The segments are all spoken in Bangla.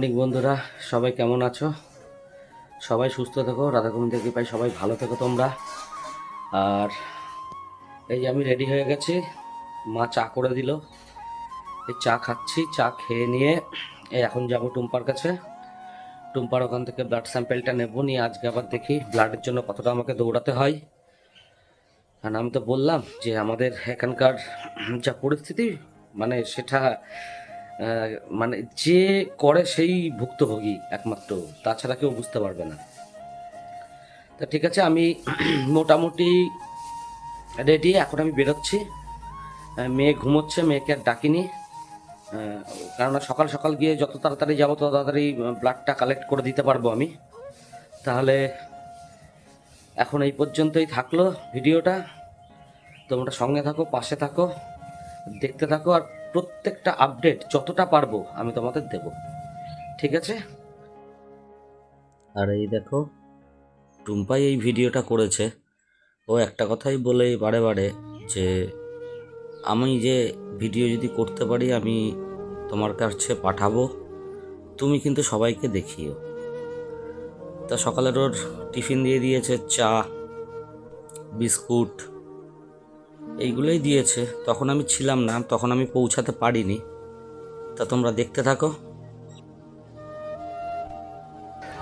মর্নিং বন্ধুরা, সবাই কেমন আছো? সবাই সুস্থ থেকো রাধাকুমির থেকে পাই সবাই ভালো থেকো তোমরা। আর এই যে আমি রেডি হয়ে গেছি, মা চা করে দিল। এই চা খাচ্ছি, চা খেয়ে নিয়ে এই এখন যাব টুম্পার কাছে। টুম্পার ওখান থেকে ব্লাড স্যাম্পেলটা নেব, নিয়ে আজকে আবার দেখি ব্লাডের জন্য কতটা আমাকে দৌড়াতে হয়। আর আমি তো বললাম যে আমাদের এখানকার যা পরিস্থিতি মানে সেটা মানে যে করে সেই ভুক্তভোগী একমাত্র, তাছাড়া কেউ বুঝতে পারবে না। তা ঠিক আছে, আমি মোটামুটি রেডি এখন আমি বেরোচ্ছি। মেয়ে ঘুমোচ্ছে, মেয়েকে আর ডাকিনি। কেননা সকাল সকাল গিয়ে যত তাড়াতাড়ি যাব, তত তাড়াতাড়ি ব্লাডটা কালেক্ট করে দিতে পারব আমি। তাহলে এখন এই পর্যন্তই থাকল ভিডিওটা। তোমরা সঙ্গে থাকো, পাশে থাকো, দেখতে থাকো, আর প্রত্যেকটা আপডেট যতটা পারব আমি তোমাদের দেব। ঠিক আছে? আর এই দেখো, টুম্পাই এই ভিডিওটা করেছে। ও একটা কথাই বলে বারে বারে যে, আমি যে ভিডিও যদি করতে পারি, আমি তোমার কাছে পাঠাবো। তুমি কিন্তু সবাইকে দেখিও। তা সকালের ওর টিফিন দিয়ে দিয়েছে চা, বিস্কুট এইগুলোই দিয়েছে। তখন আমি ছিলাম না তখন আমি পৌঁছাতে পারিনি। তা তোমরা দেখতে থাকো।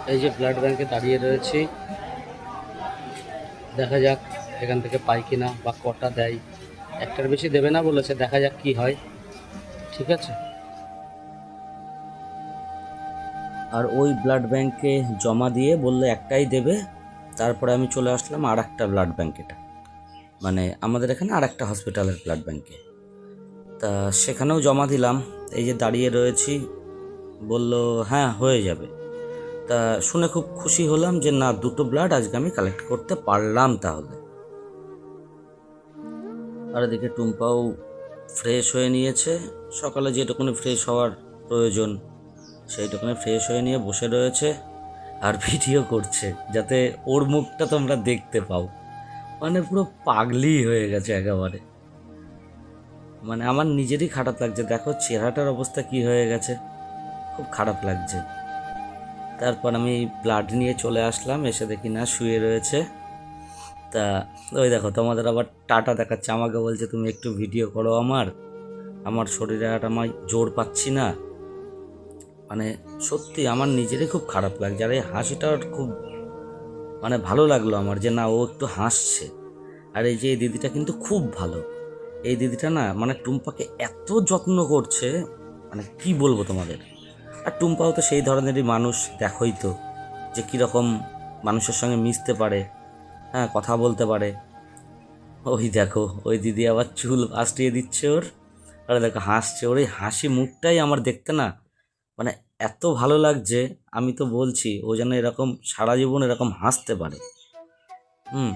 এই যে ব্লাড ব্যাংকে দাঁড়িয়ে রয়েছি। দেখা যাক এখান থেকে পাই কিনা বা কটা দেয়। একটার বেশি দেবে না বলেছে দেখা যাক কি হয়। ঠিক আছে? আর ওই ব্লাড ব্যাংকে জমা দিয়ে বললে একটাই দেবে। তারপরে আমি চলে আসলাম আর একটা ব্লাড ব্যাংকেটা মানে আমাদের এখানে আর একটা হসপিটালের ব্লাড ব্যাংকে তা সেখানেও জমা দিলাম, এই যে দাঁড়িয়ে রয়েছি, বলল হ্যাঁ হয়ে যাবে। তা শুনে খুব খুশি হলাম যে, না, দুটো ব্লাড আজকে আমি কালেক্ট করতে পারলাম তাহলে। আর এদিকে টুম্পাও ফ্রেশ হয়ে নিয়েছে। সকালে যেটুকুনি ফ্রেশ হওয়ার প্রয়োজন, সেইটুকুনি ফ্রেশ হয়ে নিয়ে বসে রয়েছে আর ভিডিও করছে, যাতে ওর মুখটা তোমরা দেখতে পাও। মানে পুরো পাগলি হয়ে গেছে একেবারে। মানে আমার নিজেরই খারাপ লাগছে। দেখো চেহারাটার অবস্থা কি হয়ে গেছে। খুব খারাপ লাগছে। তারপর আমি ব্লাড নিয়ে চলে আসলাম, এসে দেখি না শুয়ে রয়েছে। তা ওই দেখো, তোমাদের আবার টাটা দেখাচ্ছে। আমাকে বলছে, তুমি একটু ভিডিও করো আমার। আমার শরীরে আর আমার জোর পাচ্ছি না। মানে সত্যি আমার নিজেরই খুব খারাপ লাগছে। আর এই হাসিটা খুব মানে ভালো লাগল আমার যে না, ও একটু হাসছে। আর এই যে এই দিদিটা কিন্তু খুব ভালো। এই দিদিটা না মানে টুম্পাকে এত যত্ন করছে মানে কি বলব তোমাদের? আর টুম্পাও তো সেই ধরনেরই মানুষ, দেখোই তো যে কীরকম মানুষের সঙ্গে মিশতে পারে হ্যাঁ কথা বলতে পারে। ওই দেখো, ওই দিদি আবার চুল আষ্ট্রিয়ে দিচ্ছে ওর। আর দেখো, হাসছে। ওর এই হাসি মুখটাই আমার দেখতে না এত ভালো লাগছে, আমি তো বলছি, ও যেন এরকম সারা জীবন এরকম হাসতে পারে। হুম।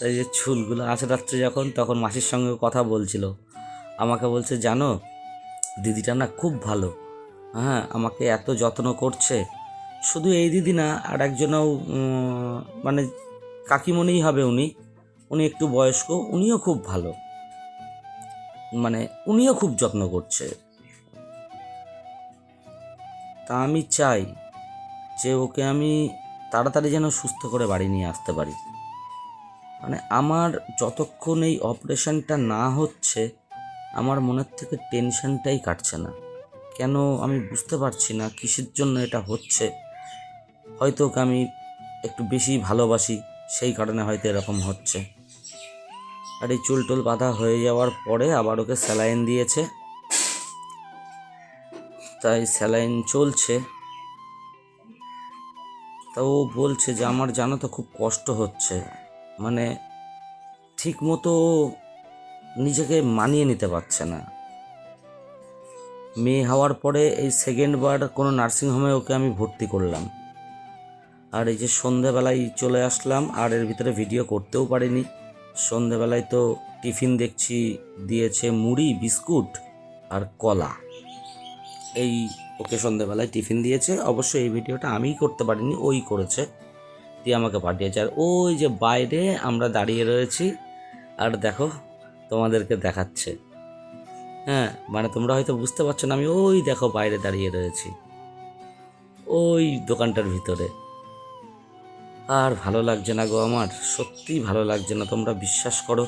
তাই যে চুলগুলো আঁচড়াচ্ছে যখন, তখন মাসির সঙ্গে কথা বলছিল। আমাকে বলছে, জানো, দিদিটা না খুব ভালো। হ্যাঁ আমাকে এত যত্ন করছে। শুধু এই দিদি না, আর একজনও মানে কাকিমণিই হবে উনি। উনি একটু বয়স্ক, উনিও খুব ভালো। মানে উনিও খুব যত্ন করছে। তা আমি চাই যে ওকে আমি তাড়াতাড়ি যেন সুস্থ করে বাড়ি নিয়ে আসতে পারি। মানে আমার যতক্ষণ এই অপারেশনটা না হচ্ছে, আমার মনের থেকে টেনশনটাই কাটছে না। কেন আমি বুঝতে পারছি না কিসের জন্য এটা হচ্ছে। হয়তো ওকে আমি একটু বেশি ভালোবাসি, সেই কারণে হয়তো এরকম হচ্ছে। আর এই চুল টুল বাঁধা হয়ে যাওয়ার পরে আবার ওকে স্যালাইন দিয়েছে। তাই স্যালাইন চলছে। তা ও বলছে যে আমার জানো তো খুব কষ্ট হচ্ছে। মানে ঠিক মতো নিজেকে মানিয়ে নিতে পারছে না। মেয়ে হওয়ার পরে এই সেকেন্ড বার কোনো নার্সিংহোমে ওকে আমি ভর্তি করলাম। আর এই যে সন্ধেবেলায় চলে আসলাম, আর এর ভিতরে ভিডিও করতেও পারিনি। সন্ধেবেলায় তো টিফিন দেখছি দিয়েছে মুড়ি, বিস্কুট আর কলা। এই ওকে সন্ধেবেলায় টিফিন দিয়েছে। অবশ্য এই ভিডিওটা আমিই করতে পারিনি, ওই করেছে। দিয়ে আমাকে পাঠিয়েছে। আর ওই যে বাইরে আমরা দাঁড়িয়ে রয়েছি, আর দেখো তোমাদেরকে দেখাচ্ছে। হ্যাঁ মানে তোমরা হয়তো বুঝতে পারছ না, আমি ওই দেখো বাইরে দাঁড়িয়ে রয়েছি। ওই দোকানটার ভিতরে। আর ভালো লাগছে না গো আমার, সত্যিই ভালো লাগছে না, তোমরা বিশ্বাস করো।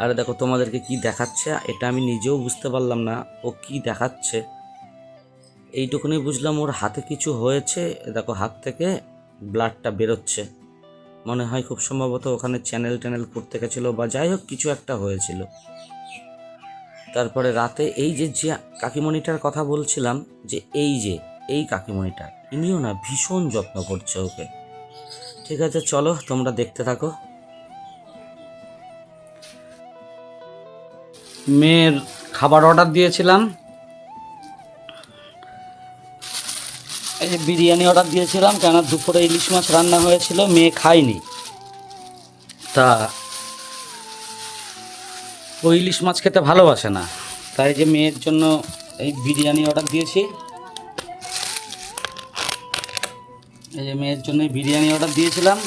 আরে দেখো, তোমাদেরকে কি দেখাচ্ছে? এটা আমি নিজেও বুঝতে পারলাম না। ও কি দেখাচ্ছে? এইটুকুনি বুঝলাম ওর হাতে কিছু হয়েছে। দেখো, হাত থেকে ব্লাডটা বেরোচ্ছে। মনে হয় খুব সম্ভবত ওখানে চ্যানেল ট্যানেল করতে গেছিল বা যাই হোক, কিছু একটা হয়েছিল। তারপরে রাতে এই যে যে কাকিমণিটার কথা বলছিলাম, যে এই যে, এই কাকিমণিটা, ইনিও না ভীষণ যত্ন করছে ওকে। ঠিক আছে, চলো, তোমরা দেখতে থাকো। মেয়ের খাবার অর্ডার দিয়েছিলাম। এই যে বিরিয়ানি অর্ডার দিয়েছিলাম কেন দুপুরে ইলিশ মাছ রান্না হয়েছিল, মেয়ে খায়নি। তা ও ইলিশ মাছ খেতে ভালোবাসে না। তাই যে মেয়ের জন্য এই বিরিয়ানি অর্ডার দিয়েছি। এই যে মেয়ের জন্য বিরিয়ানি অর্ডার দিয়েছিলাম।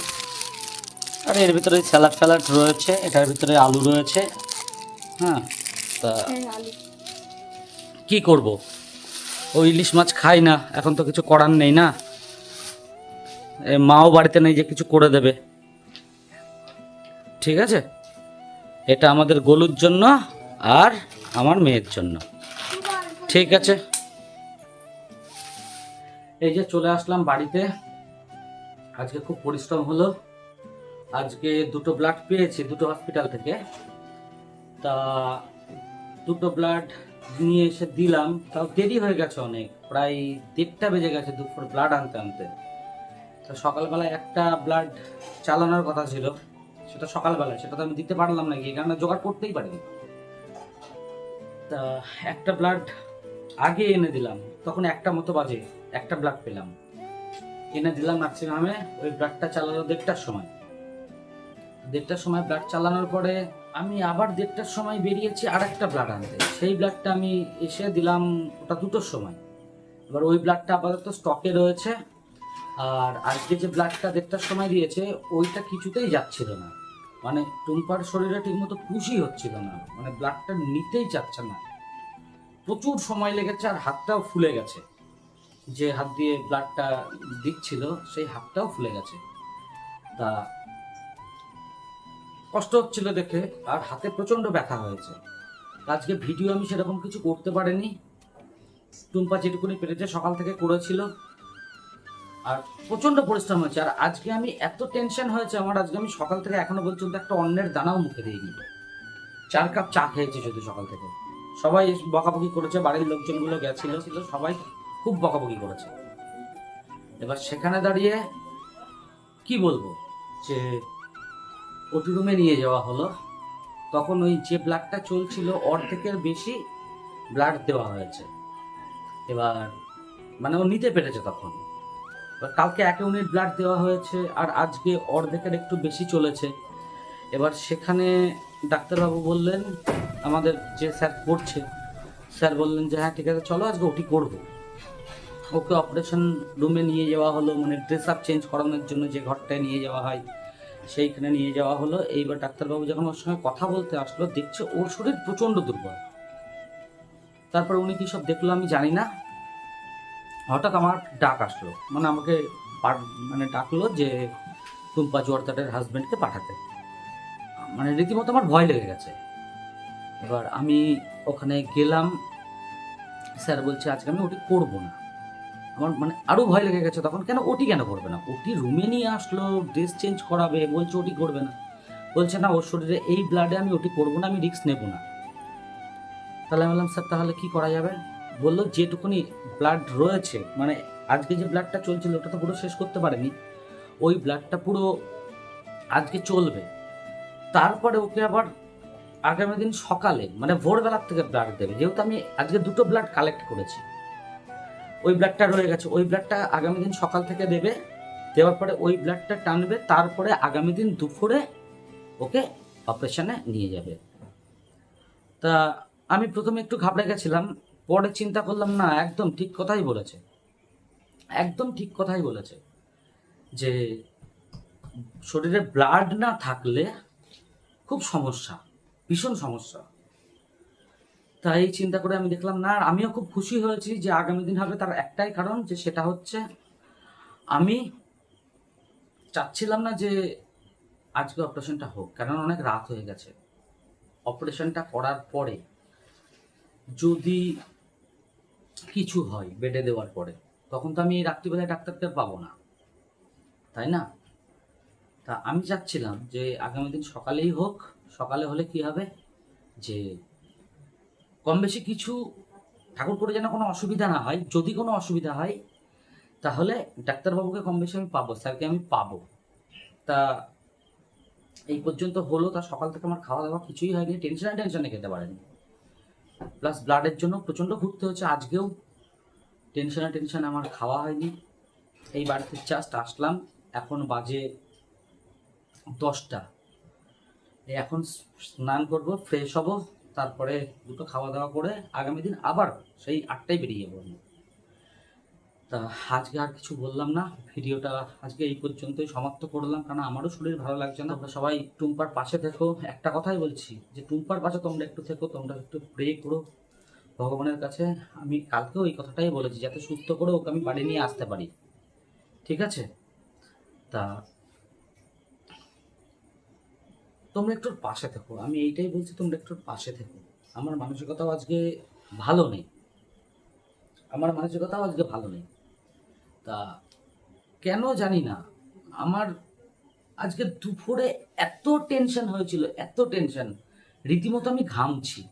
আর এর ভিতরে স্যালাড ফ্যালাড রয়েছে, এটার ভিতরে আলু রয়েছে হ্যাঁ। তা কি করব? ও ইলিশ মাছ খাই না এখন তো কিছু করার নেই না। মাও বাড়িতে নেই যে কিছু করে দেবে। ঠিক আছে? এটা আমাদের গলুর জন্য আর আমার মেয়ের জন্য। ঠিক আছে? এই যে চলে আসলাম বাড়িতে। আজকে খুব পরিশ্রম হলো। আজকে দুটো ব্লাড পেয়েছি দুটো হসপিটাল থেকে। তা দুটো ব্লাড নিয়ে এসে দিলাম, তাও দেরি হয়ে গেছে অনেক। প্রায় দেড়টা বেজে গেছে দুপুর ব্লাড আনতে আনতে। তো সকালবেলা একটা ব্লাড চালানোর কথা ছিল, সেটা সকালবেলা সেটা তো আমি দিতে পারলাম না গিয়ে কারণ জোগাড় করতেই পারিনি। তা একটা ব্লাড আগে এনে দিলাম, তখন একটা মতো বাজে, একটা ব্লাড পেলাম। এনে দিলাম নার্সিংহোমে ওই ব্লাডটা চালানো দেড়টার সময়। দেড়টার সময় ব্লাড চালানোর পরে আমি আবার দেড়টার সময় বেরিয়েছি আর একটা ব্লাড আনতে। সেই ব্লাডটা আমি এসে দিলাম ওটা দুটোর সময়। এবার ওই ব্লাডটা আপাতত স্টকে রয়েছে। আর আজকে যে ব্লাডটা দেড়টার সময় দিয়েছে, ওইটা কিছুতেই যাচ্ছিল না। মানে টুম্পার শরীরে ঠিকমতো পুষই হচ্ছিল না। মানে ব্লাডটা নিতেই চাচ্ছে না। প্রচুর সময় লেগেছে আর হাতটাও ফুলে গেছে। যে হাত দিয়ে ব্লাডটা দিচ্ছিল, সেই হাতটাও ফুলে গেছে। তা কষ্ট হচ্ছিল দেখে আর হাতে প্রচণ্ড ব্যথা হয়েছে। আজকে ভিডিও আমি সেরকম কিছু করতে পারিনি। টুম্পা যেটুকুনি পেরেছে সকাল থেকে করেছিল। আর প্রচণ্ড পরিশ্রম হয়েছে। আর আজকে আমি এত টেনশন হয়েছে আমার, আজকে আমি সকাল থেকে এখনও পর্যন্ত একটা অন্যের দানাও মুখে দিইনি। চার কাপ চা খেয়েছি শুধু সকাল থেকে। সবাই বকাবকি করেছে, বাড়ির লোকজনগুলো গেছিল ছিল সবাই খুব বকাবকি করেছে। এবার সেখানে দাঁড়িয়ে কি বলব? যে ওটি রুমে নিয়ে যাওয়া হলো। তখন ওই যে ব্লাডটা চলছিল, অর্ধেকের বেশি ব্লাড দেওয়া হয়েছে। এবার মানে ও নিতে পেরেছে তখন। কালকে এক ইউনিট ব্লাড দেওয়া হয়েছে, আর আজকে অর্ধেকের একটু বেশি চলেছে। এবার সেখানে ডাক্তারবাবু বললেন, আমাদের যে স্যার করছে, স্যার বললেন যে হ্যাঁ ঠিক আছে, চলো আজকে ওটি করব। ওকে অপারেশন রুমে নিয়ে যাওয়া হলো মানে ড্রেস আপ চেঞ্জ করানোর জন্য যে ঘরটায় নিয়ে যাওয়া হয়। সেইখানে নিয়ে যাওয়া হলো। এইবার ডাক্তারবাবু যখন ওর সঙ্গে কথা বলতে আসলো, দেখছে ওর শরীর প্রচণ্ড দুর্বল। তারপর উনি কী সব দেখল আমি জানি না। হঠাৎ আমার ডাক আসলো। মানে আমাকে মানে ডাকলো যে, টুম্পা জোয়ারদাটের হাজব্যান্ডকে পাঠাতে। মানে রীতিমতো আমার ভয় লেগে গেছে। এবার আমি ওখানে গেলাম। স্যার বলছে, আজকে আমি ওটি করব না। আমার মানে আরও ভয় লেগে গেছে, তখন কেন ওটি কেন করবে না? ওটি রুমে নিয়ে আসলো ড্রেস চেঞ্জ করাবে, বলছে ওটি করবে না। বলছে, না, ওর শরীরে এই ব্লাডে আমি ওটি করব না, আমি রিস্ক নেব না। তাহলে আমি বললাম, স্যার, তাহলে কী করা যাবে? বলল, যেটুকুনি ব্লাড রয়েছে মানে আজকে যে ব্লাডটা চলছিল, ওটা তো পুরো শেষ করতে পারেনি। ওই ব্লাডটা পুরো আজকে চলবে। তারপরে ওকে আবার আগামী দিন সকালে মানে ভোরবেলার থেকে ব্লাড দেবে। যেহেতু আমি আজকে দুটো ব্লাড কালেক্ট করেছি। ওই ব্লাডটা রয়ে গেছে। ওই ব্লাডটা আগামী দিন সকাল থেকে দেবে, দেওয়ার পরে ওই ব্লাডটা টানবে, তারপরে আগামী দিন দুপুরে ওকে অপারেশানে নিয়ে যাবে। তা আমি প্রথমে একটু ঘাবড়ে গেছিলাম, পরে চিন্তা করলাম, না, একদম ঠিক কথাই বলেছে। একদম ঠিক কথাই বলেছে যে শরীরে ব্লাড না থাকলে খুব সমস্যা, ভীষণ সমস্যা। তাই চিন্তা করে আমি দেখলাম, না, আমিও খুব খুশি হয়েছি যে আগামী দিন হবে তার একটাই কারণ যে সেটা হচ্ছে আমি চাচ্ছিলাম না যে আজকে অপারেশনটা হোক কারণ অনেক রাত হয়ে গেছে। অপারেশনটা করার পরে যদি কিছু হয় বেডে দেওয়ার পরে, তখন তো আমি রাত্রিবেলায় ডাক্তারকে পাবো না। তাই না? তা আমি চাচ্ছিলাম যে আগামী দিন সকালেই হোক, সকালে হলে কি হবে? যে কম বেশি কিছু ঠাকুর করে যেন কোনো অসুবিধা না হয়, যদি কোনো অসুবিধা হয়, তাহলে ডাক্তারবাবুকে কম বেশি আমি পাবো, স্যারকে আমি পাবো। তা এই পর্যন্ত হলো, তা সকাল থেকে আমার খাওয়া দাওয়া কিছুই হয়নি টেনশনে টেনশনে খেতে পারেনি। প্লাস ব্লাডের জন্য প্রচণ্ড ঘুরতে হচ্ছে, আজকেও টেনশনে টেনশনে আমার খাওয়া হয়নি। এই বাড়িতে জাস্ট আসলাম, এখন বাজে দশটা। এখন স্নান করব ফ্রেশ হব তারপরে দুটো খাওয়া দাওয়া করে আগামী দিন আবার সেই আটটায় বেরিয়ে যাব আমি তা আজকে আর কিছু বললাম না, ভিডিওটা আজকে এই পর্যন্তই সমাপ্ত করলাম কারণ আমারও শরীর ভালো লাগছে না। তোমরা সবাই টুম্পার পাশে থেকো। একটা কথাই বলছি, যে টুম্পার পাশে তোমরা একটু থেকো, তোমরা একটু প্রে করো। ভগবানের কাছে আমি কালকেও এই কথাটাই বলেছি, যাতে সুস্থ করে ওকে আমি বাড়ি নিয়ে আসতে পারি। ঠিক আছে? তা তোমরা একটু পাশে থেকো। আমি এইটাই বলছি, তোমরা একটু পাশে থেকো। আমার মানসিকতাও আজকে ভালো নেই। আমার মানসিকতাও আজকে ভালো নেই। তা কেন জানি না, আমার আজকে দুপুরে এত টেনশন হয়েছিল, এত টেনশন রীতিমতো আমি ঘামছি।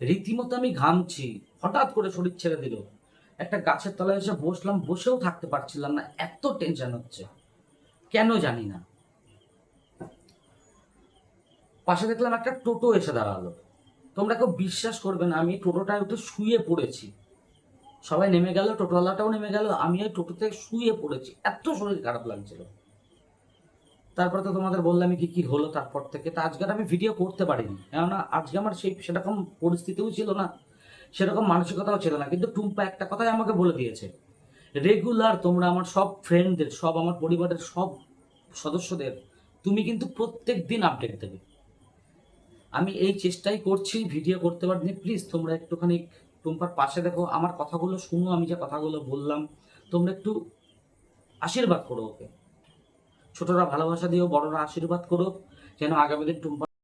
রীতিমতো আমি ঘামছি। হঠাৎ করে শরীর ছেড়ে দিল। একটা গাছের তলায় এসে বসলাম, বসেও থাকতে পারছিলাম না। এত টেনশন হচ্ছে। কেন জানি না। পাশে দেখলাম একটা টোটো এসে দাঁড়াল। তোমরা কেউ বিশ্বাস করবে না, আমি টোটোটায় উঠে শুয়ে পড়েছি। সবাই নেমে গেল, টোটোওয়ালাটাও নেমে গেল, আমি ওই টোটোতে শুয়ে পড়েছি। এত শরীর খারাপ লাগছিল। তারপরে তো তোমাদের বললাম কি কি হলো তারপর থেকে, তা আজকে আমি ভিডিও করতে পারিনি। কেননা আজকে আমার সেই সেরকম পরিস্থিতিও ছিল না, সেরকম মানসিকতাও ছিল না। কিন্তু টুম্পা একটা কথাই আমাকে বলে দিয়েছে রেগুলার তোমরা আমার সব ফ্রেন্ডদের সব আমার পরিবারের সব সদস্যদের, তুমি কিন্তু প্রত্যেক দিন আপডেট দেবে। আমি এই চেষ্টাই করছি ভিডিও করতে পারিনি। প্লিজ তোমরা একটুখানি টুম্পার পাশে দেখো, আমার কথাগুলো শুনো, আমি যে কথাগুলো বললাম। তোমরা একটু আশীর্বাদ করো ওকে। ছোটরা ভালোবাসা দিও, বড়রা আশীর্বাদ করো যেন আগামী দিন টুম্পা